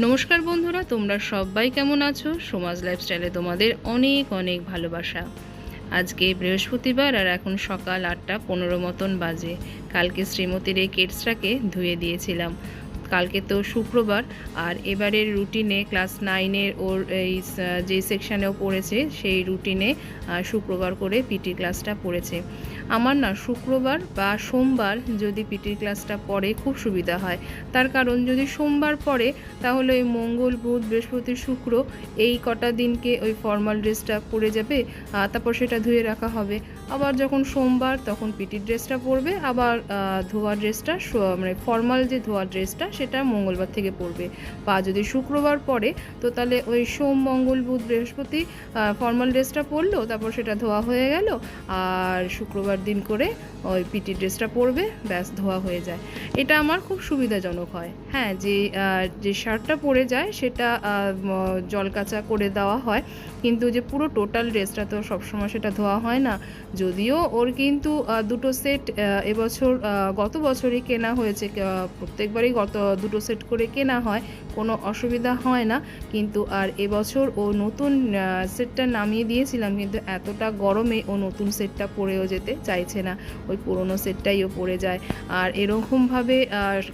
নমস্কার বন্ধুরা, তোমরা সবাই কেমন আছো? সমাজ লাইফস্টাইলে তোমাদের অনেক অনেক ভালোবাসা। আজকে বৃহস্পতিবার আর এখন সকাল আটটা পনেরো মতন বাজে। কালকে শ্রীমতীর এই কেটসটাকে ধুয়ে দিয়েছিলাম। কালকে তো শুক্রবার, আর এবারের রুটিনে ক্লাস নাইনের ওর এই যে সেকশানেও পড়েছে, সেই রুটিনে শুক্রবার করে পিটি ক্লাসটা পড়েছে। আমার না শুক্রবার বা সোমবার যদি পিটির ক্লাসটা পড়ে খুব সুবিধা হয়। তার কারণ যদি সোমবার পড়ে, তাহলে ওই মঙ্গল, বুধ, বৃহস্পতি, শুক্র এই কটা দিনকে ওই ফর্মাল ড্রেসটা পরে যাবে তারপর সেটা ধুয়ে রাখা হবে। আবার যখন সোমবার, তখন পিটির ড্রেসটা পরবে, আবার ধোয়া ড্রেসটা মানে ফর্মাল যে ধোয়া ড্রেসটা সেটা মঙ্গলবার থেকে পরবে। বা যদি শুক্রবার পরে তো তাহলে ওই সোম, মঙ্গল, বুধ, বৃহস্পতি ফর্মাল ড্রেসটা পরলো, তারপর সেটা ধোয়া হয়ে গেল, আর শুক্রবার দিন করে ওই পিটি ড্রেসটা পরবে, ব্যাস ধোয়া হয়ে যায়। এটা আমার খুব সুবিধাজনক হয়। হ্যাঁ যে যে শার্টটা পরে যায় সেটা জল কাচা করে দেওয়া হয়। কিন্তু যে পুরো টোটাল ড্রেসটা তো সবসময় সেটা ধোয়া হয় না। যদিও ওর কিন্তু দুটো সেট এবছর গত বছরই কেনা হয়েছে। প্রত্যেকবারই গত দুটো সেট করে কেনা হয়। কোনো অসুবিধা হয় না। কিন্তু আর এবছর ও নতুন সেটটা নামিয়ে দিয়েছিলাম। কিন্তু এতটা গরমে ও নতুন সেটটা পরেও যেতে চাইছে না। ওই পুরনো সেটটাই ও পরে যায়। আর এরকমভাবে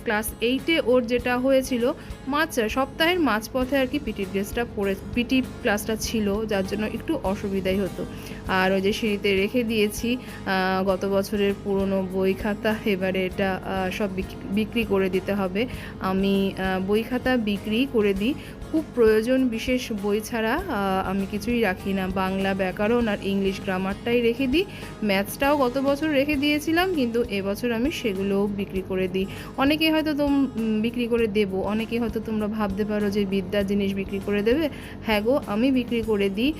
ক্লাস এইটে ওর যেটা হয়েছিল মাঝ সপ্তাহের মাঝপথে আর কি পিটি ড্রেসটা পরে পিটি ক্লাসটা ছিল। যার জন্য একটু অসুবিধাই হতো। আর ওই যে সিঁড়িতে রেখে দিয়েছি গত বছরের পুরনো বই খাতা। এবারে এটা সব বিক- বিক্রি করে দিতে হবে। আমি বই খাতা বিক্রি করে দিই। খুব প্রয়োজন বিশেষ বই ছাড়া আমি কিছুই রাখি না। বাংলা ব্যাকরণ আর ইংলিশ গ্রামারটাই রেখে দিই। ম্যাথসটাও গত বছর রেখে দিয়েছিলাম, কিন্তু এবছর আমি সেগুলোও বিক্রি করে দিই। অনেকে হয়তো তোম বিক্রি করে দেব, অনেকে হয়তো তোমরা ভাবতে পারো যে বিদ্যার জিনিস বিক্রি করে দেবে। হ্যাঁ গো, আমি বিক্রি করে দিই।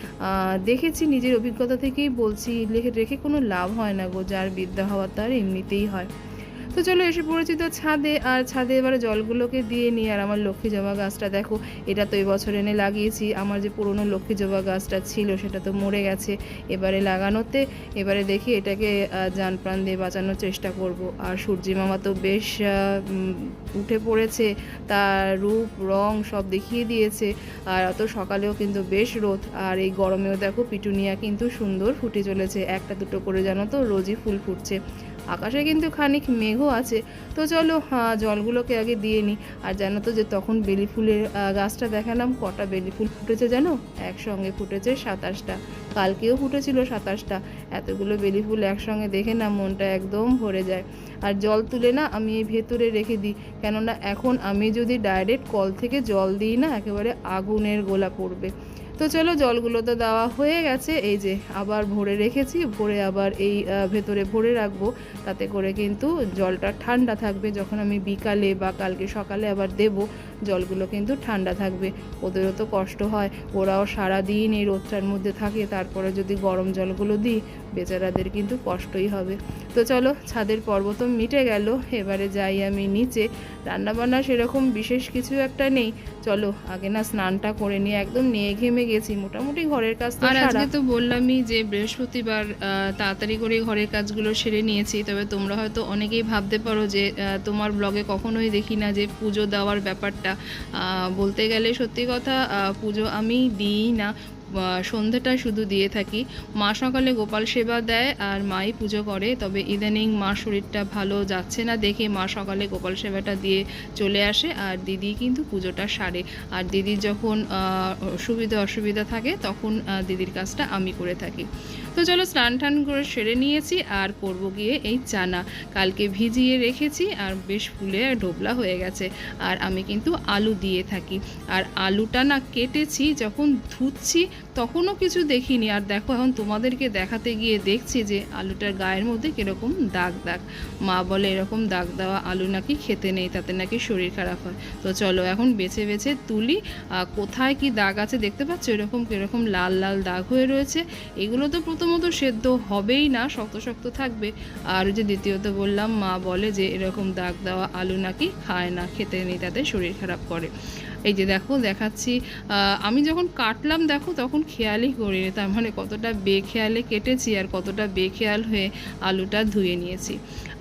দেখেছি নিজের অভিজ্ঞতা থেকেই বলছি রেখে কোনো লাভ হয় না গো, যার বিদ্যা হওয়ার তার এমনিতেই হয়। তো চলো এসে পড়েছি তো ছাদে। আর ছাদে এবারে জলগুলোকে দিয়ে নিই আর আমার লক্ষ্মী জবা গাছটা দেখো, এটা তো এবছর এনে লাগিয়েছি। আমার যে পুরনো লক্ষ্মী জবা গাছটা ছিল, সেটা তো মরে গেছে। এবারে লাগানোতে, এবারে দেখি এটাকে যান প্রাণ দিয়ে বাঁচানোর চেষ্টা করব। আর সূর্যি মামা তো বেশ উঠে পড়েছে। তার রূপ, রং সব দেখিয়ে দিয়েছে। আর অত সকালেও কিন্তু বেশ রোদ। আর এই গরমেও দেখো, পিটুনিয়া কিন্তু সুন্দর ফুটে চলেছে। একটা দুটো করে জানো তো, রোজই ফুল ফুটছে। আকাশে কিন্তু খানিক মেঘও আছে। তো চলো জলগুলোকে আগে দিয়ে নিই আর জানো তো যে তখন বেলি ফুলের গাছটা দেখালাম, কটা বেলি ফুল ফুটেছে জানো? একসঙ্গে ফুটেছে সাতাশটা। কালকেও ফুটেছিল সাতাশটা। এতগুলো বেলি ফুল একসঙ্গে দেখে না মনটা একদম ভরে যায়। আর জল তুলে না আমি এই ভেতরে রেখে দিই। কেননা এখন আমি যদি ডাইরেক্ট কল থেকে জল দিই না, একেবারে আগুনের গোলা পড়বে। তো চলো জলগুলো তো দেওয়া হয়ে গেছে, এই যে আবার ভরে রেখেছি, ভরে আবার এই ভেতরে ভরে রাখব। তাতে করে কিন্তু জলটা ঠান্ডা থাকবে যখন আমি বিকালে বা কালকে সকালে আবার দেব। জলগুলো কিন্তু ঠান্ডা থাকবে। ওদেরও তো কষ্ট হয়। ওরাও সারাদিন এই রোদটার মধ্যে থাকে তারপরে যদি গরম জলগুলো দিই বেচারাদের কিন্তু কষ্টই হবে। তো চলো ছাদের পর্ব তো মিটে গেল এবারে যাই আমি নিচে। রান্নাবান্না সেরকম বিশেষ কিছু একটা নেই। চলো আগে না স্নানটা করে নিয়ে একদম নিয়ে ঘেমে গেছি। মোটামুটি ঘরের কাজ তো আর আজকে তো বললামই যে বৃহস্পতিবার তাড়াতাড়ি করে ঘরের কাজগুলো সেরে নিয়েছি। তবে তোমরা হয়তো অনেকেই ভাবতে পারো যে তোমার ব্লগে কখনোই দেখি না যে পুজো দেওয়ার ব্যাপারটা। আহ, বলতে গেলে সত্যি কথা পুজো আমি দিই না। আহ, সন্ধেটা শুধু দিয়ে থাকি। মা সকালে গোপাল সেবা দেয় আর মাই পুজো করে। তবে ইদানিং মা শরীরটা ভালো যাচ্ছে না দেখে মা সকালে গোপাল সেবাটা দিয়ে চলে আসে আর দিদি কিন্তু পুজোটা সারে। আর দিদির যখন সুবিধা অসুবিধা থাকে তখন দিদির কাজটা আমি করে থাকি। তো চলো স্নান টান করে সেরে নিয়েছি আর করব গিয়ে এই চানা। কালকে ভিজিয়ে রেখেছি আর বেশ ফুলে ডোবলা হয়ে গেছে। আর আমি কিন্তু আলু দিয়ে থাকি। আর আলুটা না কেটেছি, যখন ধুচ্ছি তখনও কিছু দেখিনি। আর দেখো, এখন তোমাদেরকে দেখাতে গিয়ে দেখছি যে আলুটার গায়ের মধ্যে কীরকম দাগ দাগ। মা বলে এরকম দাগ দেওয়া আলু নাকি খেতে নেই, তাতে নাকি শরীর খারাপ হয়। তো চলো এখন বেছে বেছে তুলি। কোথায় কি দাগ আছে দেখতে পাচ্ছ? এরকম কীরকম লাল লাল দাগ হয়ে রয়েছে। এগুলো তো প্রথমত সেদ্ধ হবেই না, শক্ত শক্ত থাকবে। আর যে দ্বিতীয়ত বললাম, মা বলে যে এরকম দাগ দেওয়া আলু নাকি খায় না, খেতে নেই, তাতে শরীর খারাপ করে। এই যে দেখো, দেখাচ্ছি আমি যখন কাটলাম, দেখো, তখন খেয়ালই করিনি, তার মানে কতটা বেখেয়ালে কেটেছি আর কতটা বেখেয়াল হয়ে আলুটা ধুয়ে নিয়েছি।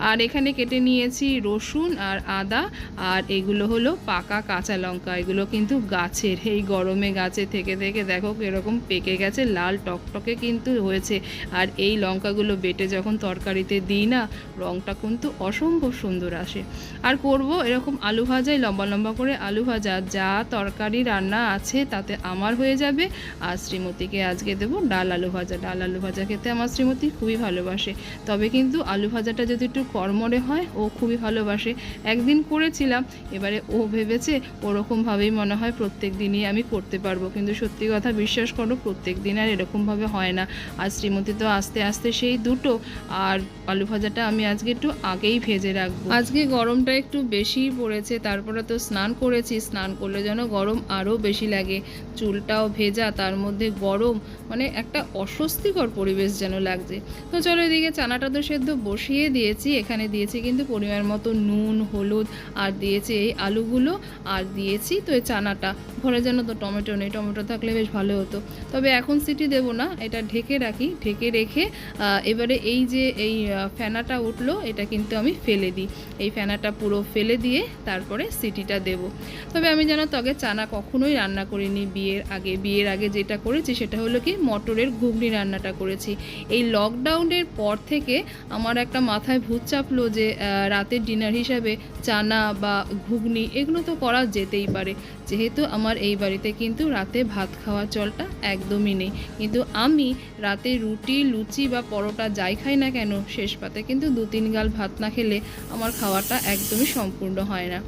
আর এখানে কেটে নিয়েছি রসুন আর আদা, আর এগুলো হলো পাকা কাঁচা লঙ্কা, এগুলো কিন্তু গাছের, এই গরমে গাছে থেকে থেকে দেখো এরকম পেকে গেছে, লাল টকটকে কিন্তু হয়েছে। আর এই লঙ্কাগুলো বেটে যখন তরকারিতে দিই না রঙটা কিন্তু অসম্ভব সুন্দর আসে। আর করব এরকম আলু ভাজাই, লম্বা লম্বা করে আলু ভাজা, যা তরকারি, রান্না আছে তাতে আমার হয়ে যাবে। আর শ্রীমতীকে আজকে দেবো ডাল আলু ভাজা। ডাল আলু ভাজা খেতে আমার শ্রীমতী খুবই ভালোবাসে। তবে কিন্তু আলু ভাজাটা যদি একটু কর্মরে হয়, ও খুবই ভালোবাসে। একদিন করেছিলাম, এবারে ও ভেবেছে ওরকমভাবেই মনে হয় প্রত্যেক দিনই আমি করতে পারব। কিন্তু সত্যি কথা বিশ্বাস করো, প্রত্যেক দিন আর এরকমভাবে হয় না। আর শ্রীমতী তো আস্তে আস্তে সেই দুটো। আর আলু ভাজাটা আমি আজকে একটু আগেই ভেজে রাখব। আজকে গরমটা একটু বেশিই পড়েছে, তারপরে তো স্নান করেছি। স্নান করলে যেন গরম আরও বেশি লাগে। চুলটাও ভেজা, তার মধ্যে গরম মানে একটা অস্বস্তিকর পরিবেশ যেন লাগছে। তো চলো এদিকে চানাটা তো সেদ্ধ বসিয়ে দিয়েছি, এখানে দিয়েছি কিন্তু পরিমাণ মতো নুন, হলুদ, আর দিয়েছি এই আলুগুলো, আর দিয়েছি তো এই চানাটা। ঘরে যেন তো টমেটো নেই, টমেটো থাকলে বেশ ভালো হতো। তবে এখন সিটি দেবো না, এটা ঢেকে রাখি, ঢেকে রেখে এবারে এই যে এই ফেনাটা উঠল, এটা কিন্তু আমি ফেলে দিই। এই ফেনাটা পুরো ফেলে দিয়ে তারপরে সিটিটা দেব। তবে আমি জানো তবে চানা কখনোই রান্না করিনি, বিয়ের আগে বিয়ের আগে যেটা করেছি সেটা হলো কি মটরের ঘুগনি রান্নাটা করেছি। এই লকডাউনের পর থেকে আমার একটা মাথায় ভূত চাপলো যে রাতের ডিনার হিসাবে চানা বা ঘুগনি এগুলো তো করা যেতেই পারে। যেহেতু আমার এই বাড়িতে কিন্তু রাতে ভাত খাওয়া চলটা একদমই নেই। কিন্তু আমি রাতে রুটি, লুচি বা পরোটা যাই খাই না কেন, শেষ পাতে কিন্তু দু তিন গাল ভাত না খেলে আমার খাওয়াটা একদমই সম্পূর্ণ হয় না।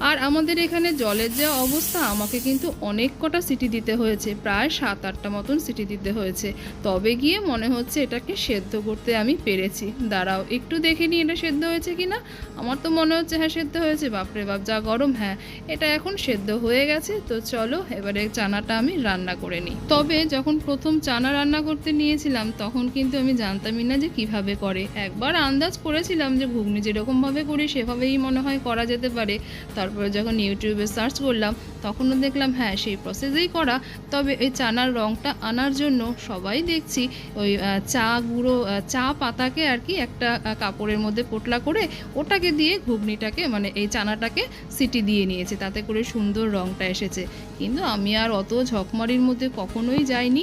আর আমাদের এখানে জলের যা অবস্থা, আমাকে কিন্তু অনেক কটা সিটি দিতে হয়েছে, প্রায় সাত, আটটা মতন সিটি দিতে হয়েছে। তবে গিয়ে মনে হচ্ছে এটাকে সেদ্ধ করতে আমি পেরেছি। দাঁড়াও, একটু দেখে নিই এটা সেদ্ধ হয়েছে কি না আমার তো মনে হচ্ছে হ্যাঁ সেদ্ধ হয়েছে। বাপরে বাপ, যা গরম হ্যাঁ এটা এখন সেদ্ধ হয়ে গেছে। তো চলো, এবারে চানাটা আমি রান্না করে নিই। তবে যখন প্রথম চানা রান্না করতে নিয়েছিলাম, তখন কিন্তু আমি জানতামই না যে কীভাবে করে। একবার আন্দাজ করেছিলাম যে ঘুগনি যেরকমভাবে করি, সেভাবেই মনে হয় করা যেতে পারে। তারপরে যখন ইউটিউবে সার্চ করলাম, তখনও দেখলাম হ্যাঁ সেই প্রসেসেই করা। তবে এই চানার রঙটা আনার জন্য সবাই দেখছি ওই চা গুঁড়ো চা পাতাকে আর কি একটা কাপড়ের মধ্যে পোটলা করে ওটাকে দিয়ে ঘুগনিটাকে মানে এই চানাটাকে সিটি দিয়ে নিয়েছে। তাতে করে সুন্দর রঙটা এসেছে। কিন্তু আমি আর অত ঝকমারির মধ্যে কখনোই যাইনি।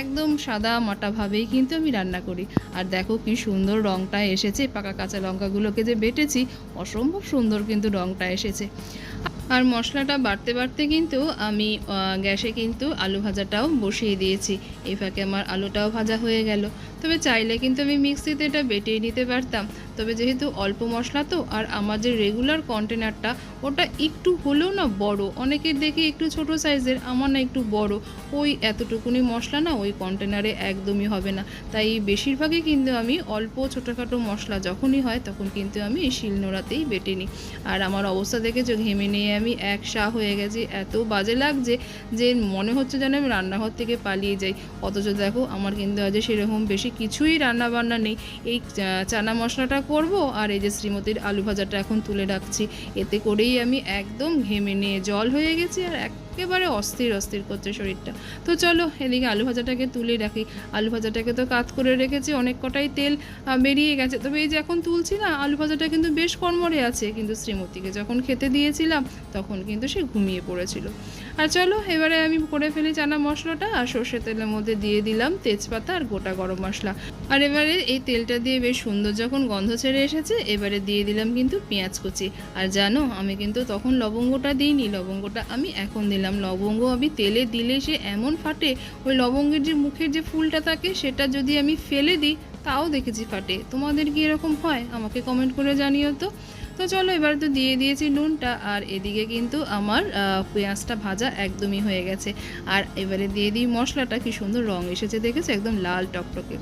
একদম সাদা মাটাভাবেই কিন্তু আমি রান্না করি। আর দেখো কি সুন্দর রঙটা এসেছে, পাকা কাঁচা লঙ্কাগুলোকে যে বেটেছি, অসম্ভব সুন্দর কিন্তু রঙটা এসেছে। আর মশলাটা বাড়তে বাড়তে কিন্তু আমি গ্যাসে কিন্তু আলু ভাজাটাও বসিয়ে দিয়েছি। এই ফাঁকে আমার আলুটাও ভাজা হয়ে গেল। তবে চাইলে কিন্তু আমি মিক্সিতে এটা বেটিয়ে নিতে পারতাম। তবে যেহেতু অল্প মশলা তো, আর আমার যে রেগুলার কন্টেনারটা ওটা একটু হলেও না বড়। অনেকের দেখি একটু ছোট সাইজের আমার না একটু বড়। ওই এতটুকুনি মশলা না ওই কন্টেনারে একদমই হবে না। তাই বেশিরভাগই কিন্তু আমি অল্প ছোটোখাটো মশলা যখনই হয়, তখন কিন্তু আমি এই শিলনোড়াতেই বেটে নিই। আর আমার অবস্থা দেখেছ ঘেমে নিয়ে আমি এক শা হয়ে গেছি। এত বাজে লাগছে যে মনে হচ্ছে যেন আমি রান্নাঘর থেকে পালিয়ে যাই। অথচ দেখো, আমার কিন্তু আজ সেরকম বেশি কিছুই রান্না বান্না নেই। এই চানা মশলাটা করব? আর এই যে শ্রীমতীর আলু ভাজাটা এখন তুলে রাখছি। এতে করেই আমি একদম ঘেমে নিয়ে জল হয়ে গেছি আর একেবারে অস্থির অস্থির করছে শরীরটা। তো চলো, এদিকে আলু ভাজাটাকে তুলে রাখি। আলু ভাজাটাকে তো কাত করে রেখেছি, অনেক কটাই তেল বেরিয়ে গেছে। তবে এই যে এখন তুলছি না, আলু ভাজাটা কিন্তু বেশ কর্মরে আছে। কিন্তু শ্রীমতীকে যখন খেতে দিয়েছিলাম, তখন কিন্তু সে ঘুমিয়ে পড়েছিল। আর চলো, এবারে আমি করে ফেলি চানা মশলাটা আর সর্ষের তেলের মধ্যে দিয়ে দিলাম তেজপাতা আর গোটা গরম মশলা। আর এবারে এই তেলটা দিয়ে বেশ সুন্দর যখন গন্ধ ছেড়ে এসেছে, এবারে দিয়ে দিলাম কিন্তু পেঁয়াজ কুচি। আর জানো, আমি কিন্তু তখন লবঙ্গটা দিইনি, লবঙ্গটা আমি এখন দিলাম। লবঙ্গ আমি তেলে দিলে সে এমন ফাটে, ওই লবঙ্গের যে মুখের যে ফুলটা থাকে, সেটা যদি আমি ফেলে দিই, তাও দেখেছি ফাটে। তোমাদের কি এরকম হয়? আমাকে কমেন্ট করে জানিও তো। তো চলো এবার তো দিয়ে দিয়েছি নুনটা, আর এদিকে কিন্তু আমার পেঁয়াজটা ভাজা একদমই হয়ে গেছে। আর এবারে দিয়ে দিই মশলাটা, কি সুন্দর রং এসেছে, দেখেছ? একদম লাল টকটকে।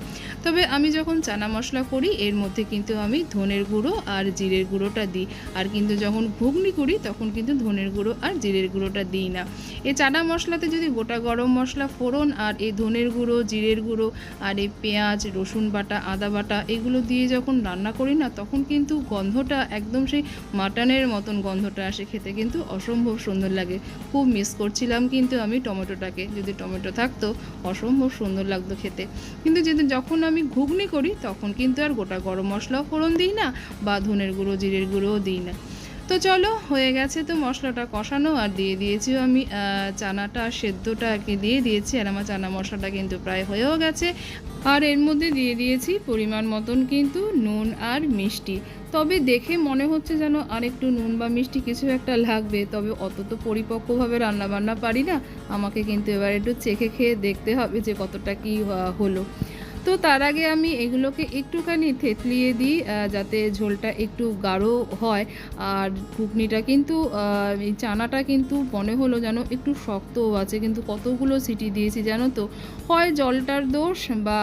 তবে আমি যখন চানা মশলা করি, এর মধ্যে কিন্তু আমি ধনের গুঁড়ো আর জিরের গুঁড়োটা দিই। আর কিন্তু যখন ঘুগনি করি, তখন কিন্তু ধনের গুঁড়ো আর জিরের গুঁড়োটা দিই না। এই চানা মশলাতে যদি গোটা গরম মশলা, ফোড়ন আর এই ধনের গুঁড়ো, জিরের গুঁড়ো আর এই পেঁয়াজ, রসুন বাটা, আদা বাটা, এগুলো দিয়ে যখন রান্না করি না, তখন কিন্তু গন্ধটা একদম একদম সেই মাটনের মতন গন্ধটা আসে খেতে, কিন্তু অসম্ভব সুন্দর লাগে। খুব মিস করছিলাম কিন্তু আমি টমেটোটাকে। যদি টমেটো থাকতো, অসম্ভব সুন্দর লাগতো খেতে। কিন্তু যদি যখন আমি ঘুগনি করি, তখন কিন্তু আর গোটা গরম মশলাও ফোড়ন দিই না বা ধনের গুঁড়ো, জিরের গুঁড়োও দিই না। তো চলো, হয়ে গেছে তো মশলাটা কষানো, আর দিয়ে দিয়েছি আমি চানাটা সেদ্ধটা আর কি দিয়ে দিয়েছি, আর আমার চানা মশলাটা কিন্তু প্রায় হয়েও গেছে। আর এর মধ্যে দিয়ে দিয়েছি পরিমাণ মতন কিন্তু নুন আর মিষ্টি। তবে দেখে মনে হচ্ছে যেন আর একটু নুন বা মিষ্টি কিছু একটা লাগবে, তবে অত তো পরিপক্কভাবে রান্নাবান্না পারি না। আমাকে কিন্তু এবার একটু চেখে খেয়ে দেখতে হবে যে কতটা কি হলো। তো তার আগে আমি এগুলোকে একটুখানি থেতলিয়ে দিই যাতে ঝোলটা একটু গাঢ় হয়। আর ঘুগনিটা কিন্তু এই চানাটা কিন্তু মনে হলো যেন একটু শক্তও আছে, কিন্তু কতগুলো সিটি দিয়েছি জানো তো? হয় জলটার দোষ বা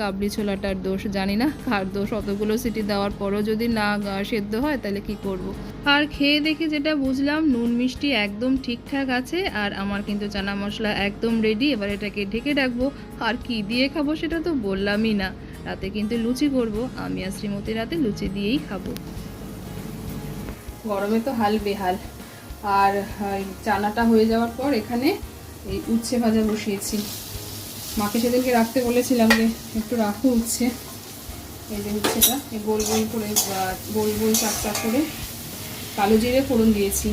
কাবলি ছোলাটার দোষ, জানি না কার দোষ, অতগুলো সিটি দেওয়ার পরও যদি না সেদ্ধ হয় তাহলে কি করব। আর খেয়ে দেখে যেটা বুঝলাম, নুন মিষ্টি একদম ঠিকঠাক আছে, আর আমার কিন্তু চানা মশলা একদম রেডি এবার এটাকে ঢেকে রাখব। আর কি দিয়ে খাব সেটা তো বললামই না। রাতে কিন্তু লুচি করব, আমি আর শ্রীমতী রাতে লুচি দিয়েই খাব। গরমে তো হাল বেহাল। আর চানাটা হয়ে যাওয়ার পর এখানে এই উচ্ছে ভাজা বসিয়েছি। মাকে সেদিনকে রাখতে বলেছিলাম যে, একটু রাখো উচ্ছে। এই যে উচ্ছেটা এই গোল গোল করে গোল গোল চাপটা করে কালো জিরে ফোড়ন দিয়েছি।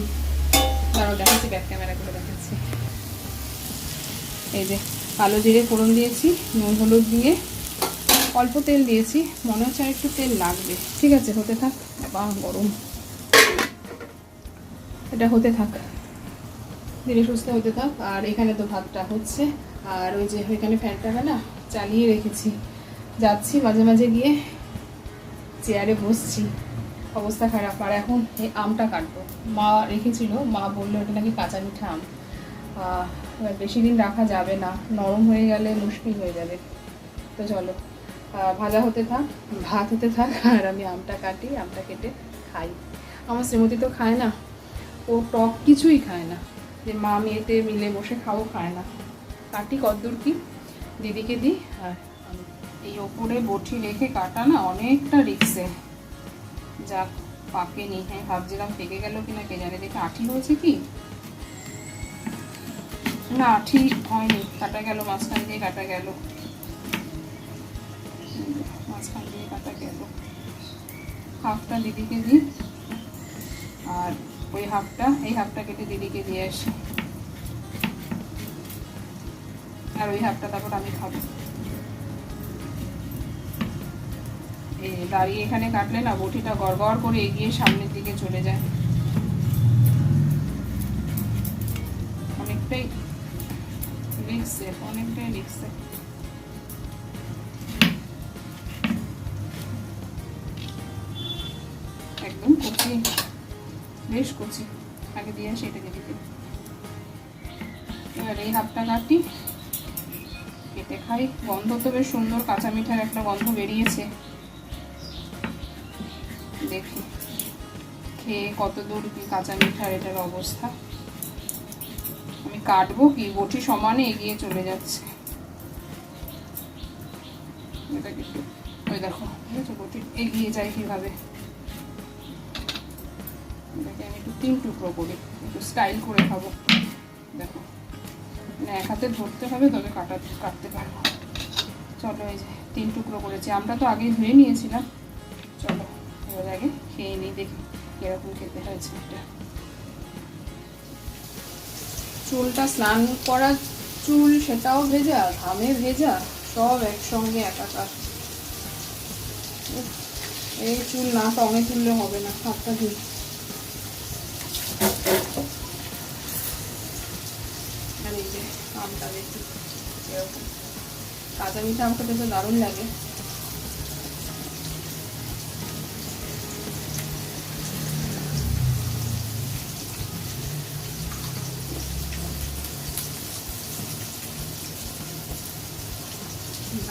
দাঁড়াও দেখাচ্ছি ব্যাক ক্যামেরা করে দেখাচ্ছি। এই যে কালো জিরে ফোড়ন দিয়েছি, নুন হলুদ দিয়ে। অল্প তেল দিয়েছি, মনে হচ্ছে আর একটু তেল লাগবে। ঠিক আছে, হতে থাক। বাবা, গরম। এটা হতে থাক। ধীরে সুস্থ হতে থাক। আর এখানে তো ভাতটা হচ্ছে। আর ওই যে ওইখানে ফ্যানটা না চালিয়ে রেখেছি। যাচ্ছি মাঝে মাঝে গিয়ে চেয়ারে বসছি। অবস্থা খারাপ। আর এখন এই আমটা কাটবো। মা রেখেছিল। মা বলল এটা নাকি কাঁচা মিঠা আম। এবার বেশি দিন রাখা যাবে না। নরম হয়ে গেলে মুশকিল হয়ে যাবে। তো চলো ভাজা হতে থাক, ভাত হতে থাক, আর আমি আমটা কাটি, আমটা কেটে খাই। আমার শ্রীমতী তো খায় না, ও টক কিছুই খায় না। যে মা মেয়েতে মিলে বসে খাও খায় না। কাটি কদ্দূর কি? দিদিকে দিই, আর এই ওপরে বটি রেখে কাটা না, অনেকটা রিক্সে যাক পাকেনি হ্যাঁ ভাবছিলাম পেকে গেল কিনা কে জানে, দেখে আঠি হয়েছে কি? না, ঠিক, হয়নি। কাটা গেল, মাঝখান দিয়ে কাটা গেল। মাঝখান দিয়ে কাটা গেল। হাফটা দিদিকে দিই। আর ওই হাফটা, এই হাফটা কেটে দিদিকে দিয়ে আসি। আর ওই হাফটা তারপর আমি খাব। দাঁড়িয়ে এখানে কাটলে না, বটিটা গড়গড় করে এগিয়ে সামনের দিকে চলে যায়। অনেকটাই রিক্সে অনেকটাই রিক্সে একদম কচি, বেশ কচি। আগে দিয়ে আসি, এটাকে দিতে। এবার এই হাফটা কাটি কেটে খাই। গন্ধ তো বেশ সুন্দর, কাঁচা মিঠার একটা গন্ধ বেরিয়েছে। দেখি, খেয়ে কত দূর কাঁচা মিঠার এটার অবস্থা। কাটবো কি? বটি সমানে এগিয়ে চলে যাচ্ছে। এটা কিন্তু ওই দেখো, ঠিক আছে? বটি এগিয়ে যায় কীভাবে? এটাকে আমি একটু তিন টুকরো করি, একটু স্টাইল করে খাব। দেখো মানে এক হাতে ধরতে হবে, তবে কাটা, কাটতে পারব। চলো যে, তিন টুকরো করেছি। আমরা তো আগেই ধুয়ে নিয়েছিলাম। চলো, এবার আগে খেয়ে নিই, দেখি কীরকম খেতে হয়েছে। এটা চুলটা স্নান করা চুল, সেটাও ভেজা, ঘামে ভেজা, সব একসঙ্গে একাকার। এই চুল না টঙে তুললে হবে না আর এই যে এরকম। কাঁচা মিঠা আম খেতে তো দারুণ লাগে।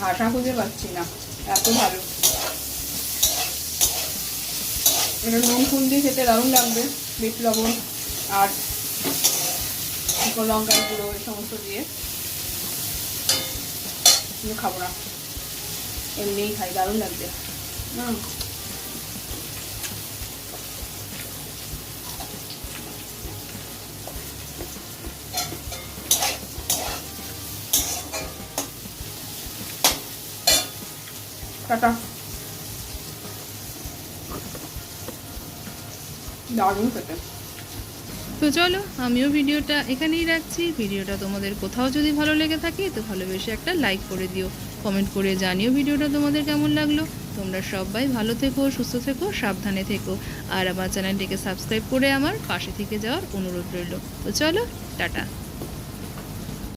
ভাষা খুঁজে পাচ্ছি না। এত ভালো। এটা নুন ফুল দিয়ে খেতে দারুণ লাগবে, বিট লবণ আর লঙ্কা লঙ্কার গুঁড়ো, এই সমস্ত দিয়ে। খাব না। এমনিই খাই, দারুণ লাগবে। হুম। টাটা। তো চলো, আমিও ভিডিওটা এখানেই রাখছি। ভিডিওটা তোমাদের কোথাও যদি ভালো লেগে থাকে, তো ভালোবেসে একটা লাইক করে দিও। কমেন্ট করে জানিও ভিডিওটা তোমাদের কেমন লাগল। তোমরা সবাই ভালো থেকো, সুস্থ থেকো, সাবধানে থেকো। আর আমার চ্যানেলটিকে সাবস্ক্রাইব করে আমার পাশে থেকে যাওয়ার অনুরোধ রইল। তো চলো, টাটা।